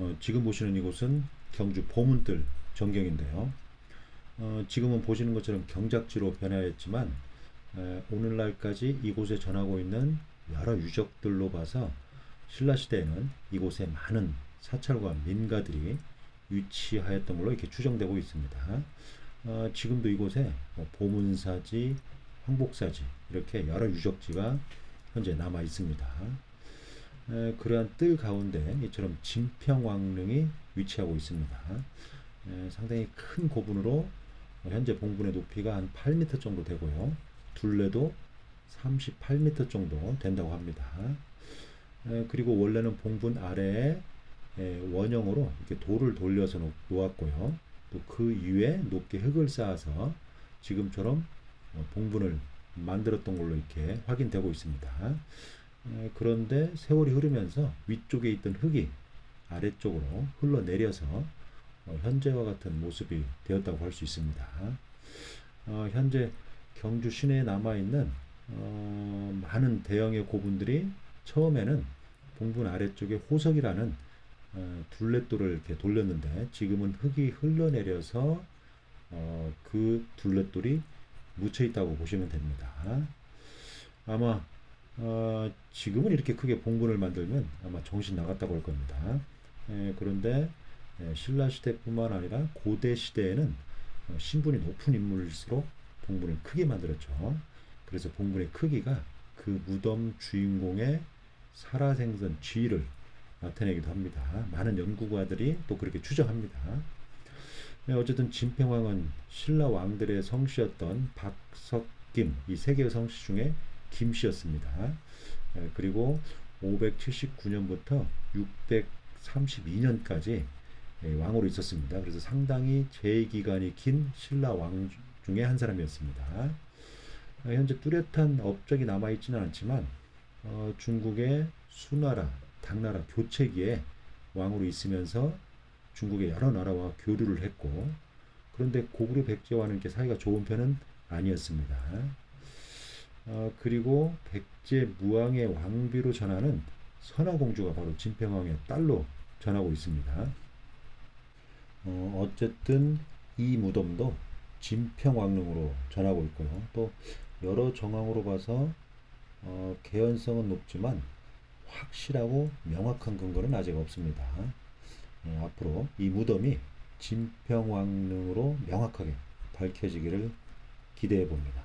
어, 지금 보시는 이곳은 경주 보문들 전경인데요. 어, 지금은 보시는 것처럼 경작지로 변화했지만 에, 오늘날까지 이곳에 전하고 있는 여러 유적들로 봐서 신라 시대에는 이곳에 많은 사찰과 민가들이 위치하였던 걸로 이렇게 추정되고 있습니다. 어, 지금도 이곳에 뭐 보문사지, 황복사지 이렇게 여러 유적지가 현재 남아 있습니다. 에, 그러한 뜰 가운데 이처럼 진평왕릉이 위치하고 있습니다. 에, 상당히 큰 고분으로 현재 봉분의 높이가 한 8m 정도 되고요. 둘레도 38m 정도 된다고 합니다. 에, 그리고 원래는 봉분 아래에 에, 원형으로 이렇게 돌을 돌려서 놓- 놓았고요. 또 그 위에 높게 흙을 쌓아서 지금처럼 어, 봉분을 만들었던 걸로 이렇게 확인되고 있습니다. 에, 그런데 세월이 흐르면서 위쪽에 있던 흙이 아래쪽으로 흘러내려서 어, 현재와 같은 모습이 되었다고 할 수 있습니다. 어, 현재 경주 시내에 남아 있는 어, 많은 대형의 고분들이 처음에는 봉분 아래쪽에 호석이라는 어, 둘레돌을 이렇게 돌렸는데 지금은 흙이 흘러내려서 어, 그 둘레돌이 묻혀 있다고 보시면 됩니다. 아마 어, 지금은 이렇게 크게 봉분을 만들면 아마 정신 나갔다고 할 겁니다. 에, 그런데 에, 신라 시대뿐만 아니라 고대 시대에는 어, 신분이 높은 인물일수록 봉분을 크게 만들었죠. 그래서 봉분의 크기가 그 무덤 주인공의 살아생전 지위를 나타내기도 합니다. 많은 연구가들이 또 그렇게 추정합니다. 네, 어쨌든 진평왕은 신라 왕들의 성씨였던 박석김 이 세 개의 성씨 중에 김 씨였습니다. 에, 그리고 579년부터 632년까지 예, 왕으로 있었습니다. 그래서 상당히 재기간이 긴 신라 왕 중에 한 사람이었습니다. 어, 현재 뚜렷한 업적이 남아 있지는 않지만 어, 중국의 수나라, 당나라 교체기에 왕으로 있으면서 중국의 여러 나라와 교류를 했고 그런데 고구려 백제와는 이렇게 사이가 좋은 편은 아니었습니다. 어, 그리고 백제 무왕의 왕비로 전하는 선화공주가 바로 진평왕의 딸로 전하고 있습니다. 어, 어쨌든 이 무덤도 진평왕릉으로 전하고 있고요. 또 여러 정황으로 봐서 어, 개연성은 높지만 확실하고 명확한 근거는 아직 없습니다. 어, 앞으로 이 무덤이 진평왕릉으로 명확하게 밝혀지기를 기대해 봅니다.